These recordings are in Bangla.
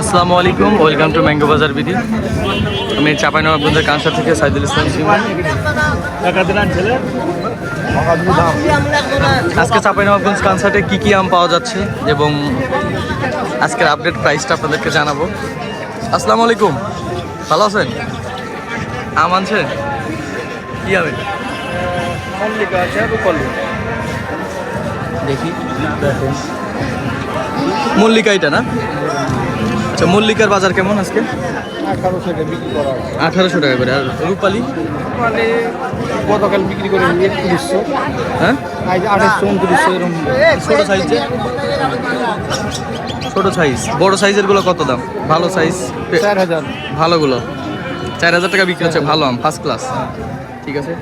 আসসালামু আলাইকুম, ওয়েলকাম টু ম্যাঙ্গো বাজার বিধি আমি চাপাইনবাবগঞ্জের কাঁসা থেকে সাইদুল ইসলাম আজকে চাপাইনবাবগঞ্জ কনসার্টে কী কী আম পাওয়া যাচ্ছে এবং আজকের আপডেট প্রাইসটা আপনাদেরকে জানাব। আসসালামু আলাইকুম, ভালো আছেন? আম আনছেন কি আম? দেখি। মল্লিকা এটা না? আচ্ছা মল্লিকার বাজার কেমন আজকে? আঠারোশো টাকা বিক্রি করা আঠারোশো টাকা করে। আর রূপালি? মানে গতকাল বিক্রি করে একত্রিশশো। হ্যাঁ? আজ আঠাশশো উনত্রিশশো এরকম। ছোট সাইজে? ছোট সাইজ। বড় সাইজেরগুলো কত দাম? ভালো সাইজ? চার হাজার। ভালোগুলো। চার হাজার টাকা বিক্রি হচ্ছে ভালো আম ফার্স্ট ক্লাস ঠিক আছে?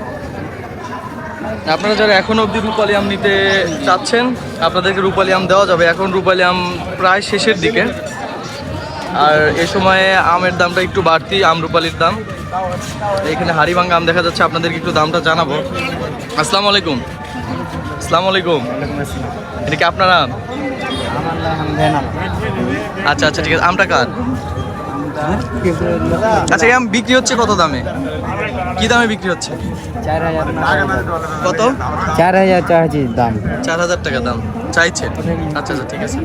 আপনারা যারা এখন অবধি রূপালি আম নিতে চাচ্ছেন আপনাদেরকে রূপালি আম দেওয়া যাবে। এখন রূপালি আম প্রায় শেষের দিকে। আর এ সময়ে আমের দামটা একটু বাড়তি আম রূপালির দাম। এখানে হাড়িভাঙ্গা আম দেখা যাচ্ছে আপনাদেরকে একটু দামটা জানাব। আসসালামু আলাইকুম। আসসালামু আলাইকুম। এটা কি আপনার আম? নাম আচ্ছা আচ্ছা ঠিক আছে। আমটা কার? আচ্ছা এই আম বিক্রি হচ্ছে কত দামে? কি দামে বিক্রি হচ্ছে? চার হাজার কত চার হাজার দাম। চার হাজার টাকা দাম। চাইছে আচ্ছা আচ্ছা ঠিক আছে।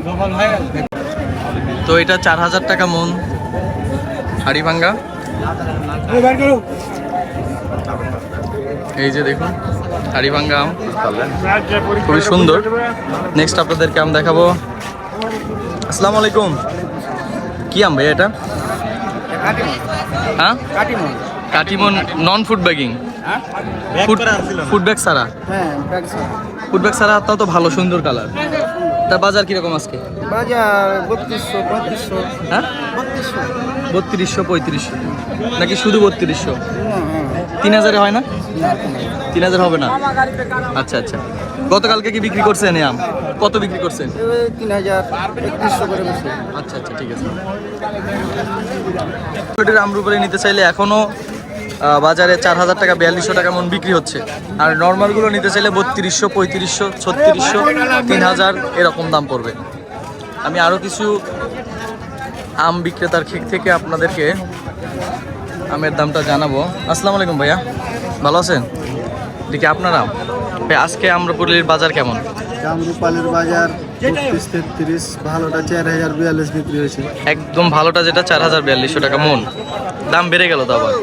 তো এটা চার হাজার টাকা মন। হাড়ি ভাঙ্গা। এই যে দেখুন হাড়ি ভাঙ্গা আম। খুবই সুন্দর। নেক্সট আপনাদেরকে আম দেখাবো। আসসালামু আলাইকুম। কি আম ভাই এটা? হ্যাঁ? Katimon non food bagging food food bag ছাড়া? হ্যাঁ ফুড ব্যাগ ছাড়া তাও তো ভালো সুন্দর কালার তার বাজার কীরকম আজকে? বাজার বত্রিশশো পঁয়ত্রিশশো। হ্যাঁ? বত্রিশশো। বত্রিশশো পঁয়ত্রিশশো। নাকি শুধু বত্রিশশো? তিন হাজারে হয় না? তিন হাজার। হবে না? আচ্ছা আচ্ছা। গতকালকে কি বিক্রি করছেন আম? কত বিক্রি করছেন? তিন হাজার একত্রিশশো করে আচ্ছা আচ্ছা ঠিক আছে। আমরুপালি নিতে চাইলে এখনও বাজারে চার হাজার টাকা বিয়াল্লিশশো টাকা মন বিক্রি হচ্ছে। আর নর্মালগুলো নিতে চাইলে বত্রিশশো পঁয়ত্রিশশো ছত্রিশশো তিন হাজার এরকম দাম পড়বে। আমি আরও কিছু আম বিক্রেতার খেক থেকে আপনাদেরকে আমের দামটা জানাব। আসসালামু আলাইকুম ভাইয়া ভালো আছেন? দেখি আপনার আম? ভাই আজকে আমরুপালির বাজার কেমন? জামরুপালের বাজার বত্রিশ তেত্রিশ ভালোটা চার হাজার বিয়াল্লিশ বিক্রি হয়েছে। একদম ভালোটা যেটা চার হাজার বিয়াল্লিশশো টাকা মন। দাম বেড়ে গেল তো আবার?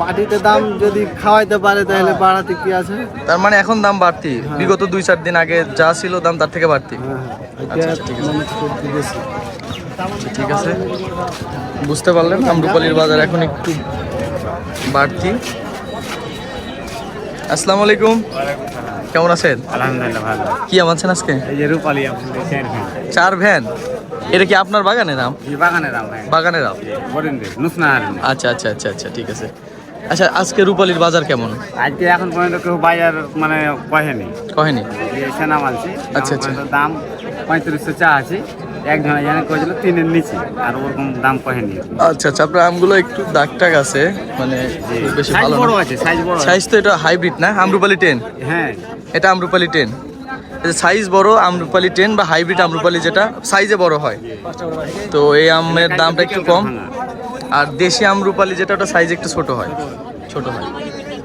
পাটিতে দাম যদি খাওয়াইতে পারে তাহলে বাড়াতে কি আছে? তার মানে এখন দাম বাড়তি। বিগত দুই চার দিন আগে যা ছিল দাম তার থেকে বাড়তি। হ্যাঁ আচ্ছা, আচ্ছা, ঠিক আছে। বেশি আচ্ছা, ঠিক আছে। বুঝতে পারলেন আমরুপালির বাজার এখন একটু বাড়তি। আসসালামু আলাইকুম। কেমন আছেন? আলহামদুলিল্লাহ ভালো। কি আম আছেন আজকে? এই যে রূপালি চার ভ্যান? এটা কি আপনার বাগানের আম? বাগানের দাম বাগানের আম। আচ্ছা আচ্ছা আচ্ছা আচ্ছা ঠিক আছে। আচ্ছা আজকে রূপালির বাজার কেমন? আজকে এখন পর্যন্ত কেউ বাজার মানে কহেনি। কহেনি? সেনা মানছি আচ্ছা, আচ্ছা। দাম পঁয়ত্রিশশো চা আছে একজন জানে কয়েছিল তিনের নিচে আর ওরকম দাম কহেনি। আচ্ছা আচ্ছা আপনার আমগুলো একটু দাগ টাগ আছে মানে বেশি ভালো বড় আছে সাইজ বড় সাইজ তো এটা হাইব্রিড না আমরুপালি টেন? হ্যাঁ। এটা আমরুপালি টেন। সাইজ বড় আমরুপালি টেন বা হাইব্রিড আমরুপালি যেটা সাইজে বড় হয়। তো এই আমের দামটা একটু কম। আর দেশি আমরুপালি যেটা ওটা সাইজ একটু ছোট হয়। ছোট হয়।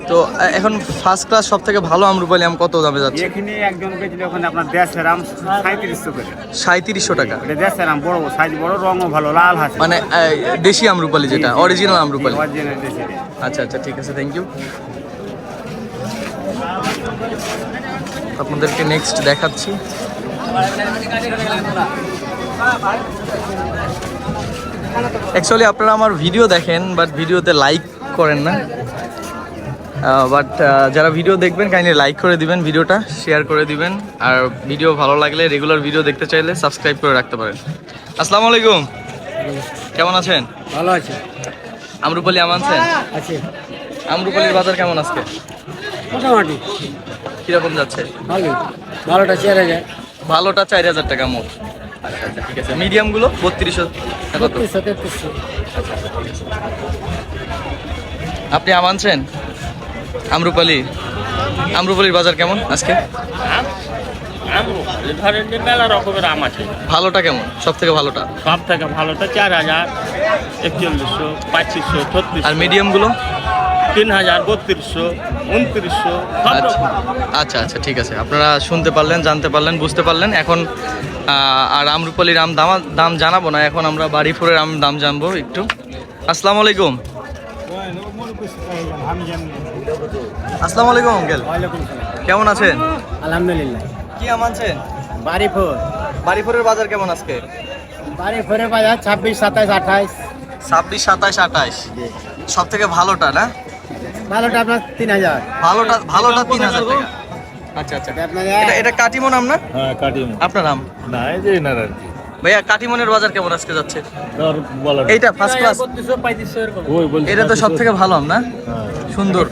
তো এখন ফার্স্ট ক্লাস সব থেকে ভালো আমরুপালি আম কত দামে যাচ্ছে? এখানে একজন পেয়েছিল ওখানে আপনার দেশের আম সাঁত্রিশশো করে। সাঁত্রিশশো টাকা। এটা দেশের আম বড় সাইজ বড় রঙও ভালো লাল আছে মানে দেশি আমরুপালি যেটা অরিজিনাল আমরুপালি আচ্ছা আচ্ছা ঠিক আছে থ্যাংক ইউ আপনাদেরকে নেক্সট দেখাচ্ছি। অ্যাকচুয়ালি আপনারা আমার ভিডিও দেখেন বাট ভিডিওতে লাইক করেন না। বাট যারা ভিডিও দেখবেন কাইন্ডলি লাইক করে দিবেন ভিডিওটা শেয়ার করে দিবেন। আর ভিডিও ভালো লাগলে রেগুলার ভিডিও দেখতে চাইলে সাবস্ক্রাইব করে রাখতে পারেন। আসসালামু আলাইকুম। কেমন আছেন? ভালো আছে। আমরুপালি আম আনছেন? আছে। আমরুপালির বাজার কেমন আজকে? মোটামুটি। কীরকম যাচ্ছে? ভালো ভালোটা চার হাজার ভালোটা চার হাজার টাকা মোট। আচ্ছা আচ্ছা ঠিক আছে। মিডিয়ামগুলো বত্রিশশো আপনি আম আনছেন? আমরুপালি। আমরুপালির বাজার কেমন আজকে? মেলা রকমের আম আছে। ভালোটা কেমন? সব থেকে ভালোটা? সব থেকে ভালোটা চার হাজার একচল্লিশশো পঁচিশশো আর ছত্রিশশো মিডিয়ামগুলো? তিন হাজার বত্রিশশো উনত্রিশশো আচ্ছা। আচ্ছা আচ্ছা ঠিক আছে। আপনারা শুনতে পারলেন জানতে পারলেন বুঝতে পারলেন। এখন আর আমরুপালির আম দাম দাম জানাব না এখন আমরা বাড়ি ফুরের আম দাম জানব একটু। আসসালামু আলাইকুম। আসসালামু আলাইকুম আঙ্কেল। কেমন আছেন? আলহামদুলিল্লাহ। কি আম আনছেন? বাড়িপুর। বাড়িপুরের বাজার কেমন আজকে? বাড়িপুরে বাজার ছাব্বিশ সাতাইশ আঠাইশ ছাব্বিশ সাতাশ আঠাশ। সব থেকে ভালোটা না? ভালোটা আপনার তিন হাজার। ভালোটা ভালোটা তিন হাজার টাকা। আচ্ছা আচ্ছা। এটা এটা কাটিমন আম না? হ্যাঁ কাটিমো আপনার আম? না এই যে এনার আর কি। ভাইয়া কাটিমনের বাজার কেমন আজকে যাচ্ছে? এইটা ফার্স্ট ক্লাস এটা তো সব থেকে ভালো আম না? হ্যাঁ। সুন্দর।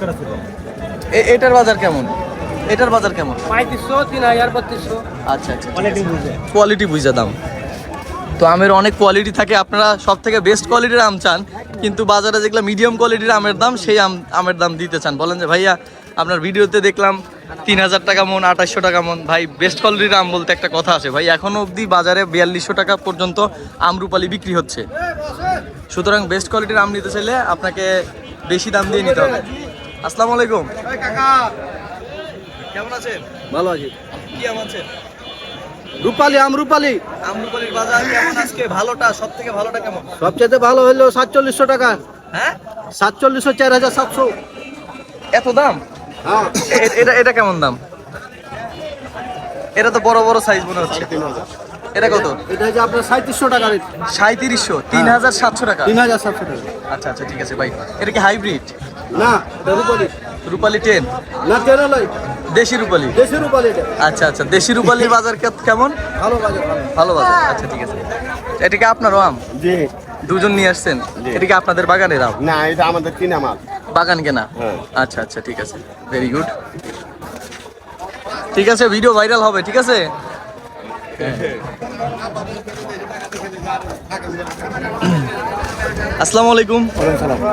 এ- এটার বাজার কেমন? এটার বাজার কেমন? পঁয়ত্রিশশো তিন হাজার বত্রিশশো। আচ্ছা আচ্ছা কোয়ালিটি বুঝে। দাম। তো আমের অনেক কোয়ালিটি থাকে। আপনারা সব থেকে বেস্ট কোয়ালিটির আম চান। কিন্তু বাজারে যেগুলো মিডিয়াম কোয়ালিটির আমের দাম সেই আম আমের দাম দিতে চান। বলেন যে ভাইয়া আপনার ভিডিওতে দেখলাম তিন হাজার টাকা মন আঠাশশো টাকা মন। ভাই বেস্ট কোয়ালিটির আম বলতে একটা কথা আছে। ভাই এখনও অবধি বাজারে বিয়াল্লিশশো টাকা পর্যন্ত আমরুপালি বিক্রি হচ্ছে। সুতরাং বেস্ট কোয়ালিটির আম নিতে চাইলে আপনাকে বেশি দাম দিয়ে নিতে হবে। আসসালামু আলাইকুম। কেমন আছেন? ভালো আছে। কি আম আছেন রূপালি আম রূপালি। আমরুপালির বাজার কেমন আজকে ভালোটা সব থেকে ভালোটা কেমন? সবচেয়ে ভালো হলো সাতচল্লিশশো টাকা। হ্যাঁ? সাতচল্লিশশো চার হাজার সাতশো। এত দাম? হ্যাঁ। এটা এটা কেমন দাম? এটা তো বড় বড় সাইজ মনে হচ্ছে। এটা কত? এটা হচ্ছে আপনার সাঁত্রিশশো টাকা রেট। সাঁত্রিশশো তিন হাজার সাতশো টাকা। তিন হাজার সাতশো টাকা। আচ্ছা আচ্ছা ঠিক আছে ভাই এটা কি হাইব্রিড না রূপালি। রূপালি টেন না তেরো নয় দেশি রূপালি? দেশি রূপালি আচ্ছা আচ্ছা দেশি রূপালির বাজার কেমন? ভালো বাজার ভালো। বাজার আচ্ছা ঠিক আছে। এটা কি আপনারও আম জি। দুজন নিয়ে আসছেন? এটা কি আপনাদের বাগানের আম না এটা আমাদের কিনা মাল। বাগান কেনা? হ্যাঁ। আচ্ছা আচ্ছা ঠিক আছে। ভেরি গুড ঠিক আছে ভিডিও ভাইরাল হবে ঠিক আছে? আসসালামু আলাইকুম।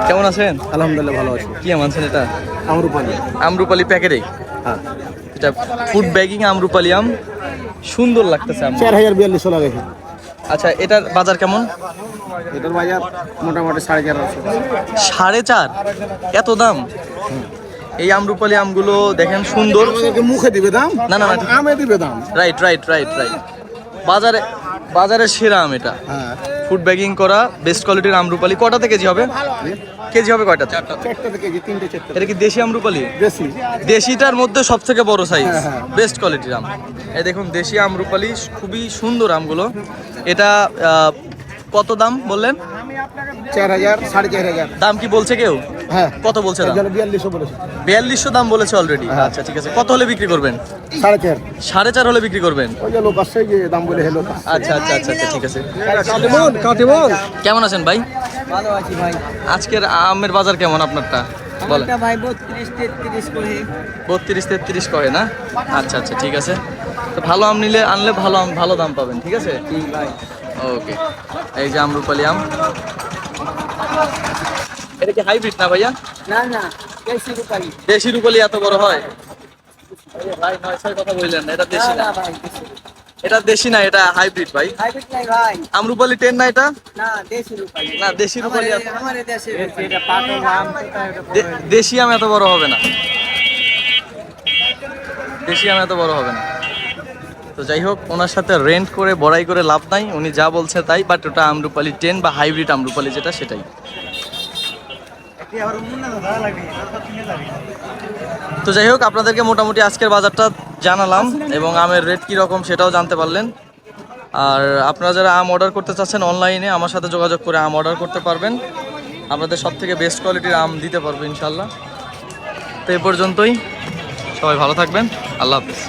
কেমন আছেন? আলহামদুলিল্লাহ ভালো আছে। কি আম আনছেন এটা? আম রূপালি আমরুপালি প্যাকেটে? হ্যাঁ। এটা ফুড ব্যাগিং আমরুপালি আম। সুন্দর লাগতেছে আম। চার হাজার বিয়াল্লিশশো লাগাইছে আচ্ছা এটার বাজার কেমন? এটার বাজার মোটামুটি সাড়ে চার সাড়ে চার? এত দাম? এই আমরুপালি আমগুলো দেখেন সুন্দর। মুখে দিবে দাম? না, না, না, আমে দিবে দাম? রাইট রাইট রাইট রাইট বাজারে বাজারে সেরা আম এটা। হ্যাঁ। ফুড ব্যাগিং করা বেস্ট কোয়ালিটির আমরুপালি। কটাতে কেজি হবে? কেজি হবে চারটে। এটা কি দেশি আমরুপালি? দেশিটার মধ্যে সব থেকে বড় সাইজ। বেস্ট কোয়ালিটির আম। এই দেখুন দেশি আমরুপালি খুবই সুন্দর আমগুলো। এটা কত দাম বললেন? চার হাজার সাড়ে চার হাজার। দাম কি বলছে কেউ? হ্যাঁ। কত বলছে দাম? বিয়াল্লিশশো বলেছে। বিয়াল্লিশশো দাম বলেছে অলরেডি আচ্ছা ঠিক আছে। কত হলে বিক্রি করবেন? সাড়ে চার। সাড়ে চার হলে বিক্রি করবেন? ওই যে লোক আসছে যে দাম বলে হেলো আচ্ছা আচ্ছা আচ্ছা আচ্ছা ঠিক আছে। কেমন আছেন ভাই? ভালো আছি ভাই। আজকের আমের বাজার কেমন আপনারটা? বলেন। ভাই বত্রিশ তেত্রিশ করে। বত্রিশ তেত্রিশ কহে না? আচ্ছা আচ্ছা ঠিক আছে। তো ভালো আম নিলে আনলে ভালো আম ভালো দাম পাবেন ঠিক আছে? ভাই। ওকে। এই যে আমরুপালি আম। এটা কি হাইব্রিড না ভাইয়া? না না বেশি রূপালি। দেশি রুপালি এত বড় হয়? ভাই নয় ছয় কথা বললেন না এটা দেশি না? ভাই এটা দেশি না এটা হাইব্রিড ভাই? হাইব্রিড নাই ভাই। আমরুপালি টেন না এটা? না দেশি রূপালি। না দেশি রুপালি আমাদের দেশে এটা দে- দেশি আম এত বড় হবে না। দেশি আম এত বড় হবে না। তো যাই হোক ওনার সাথে রেন্ট করে বড়াই করে লাভ নাই। উনি যা বলছে তাই বাট ওটা আমরুপালি টেন বা হাইব্রিড আমরুপালি যেটা সেটাই। তো যাই হোক, আপনাদেরকে মোটামুটি আজকের বাজারটা জানালাম এবং আমের রেট কী রকম সেটাও জানতে পারলেন। আর আপনারা যারা আম অর্ডার করতে চাচ্ছেন অনলাইনে আমার সাথে যোগাযোগ করে আম অর্ডার করতে পারবেন। আপনাদের সব থেকে বেস্ট কোয়ালিটির আম দিতে পারব ইনশাল্লাহ তো এ পর্যন্তই। সবাই ভালো থাকবেন। আল্লাহ হাফিজ।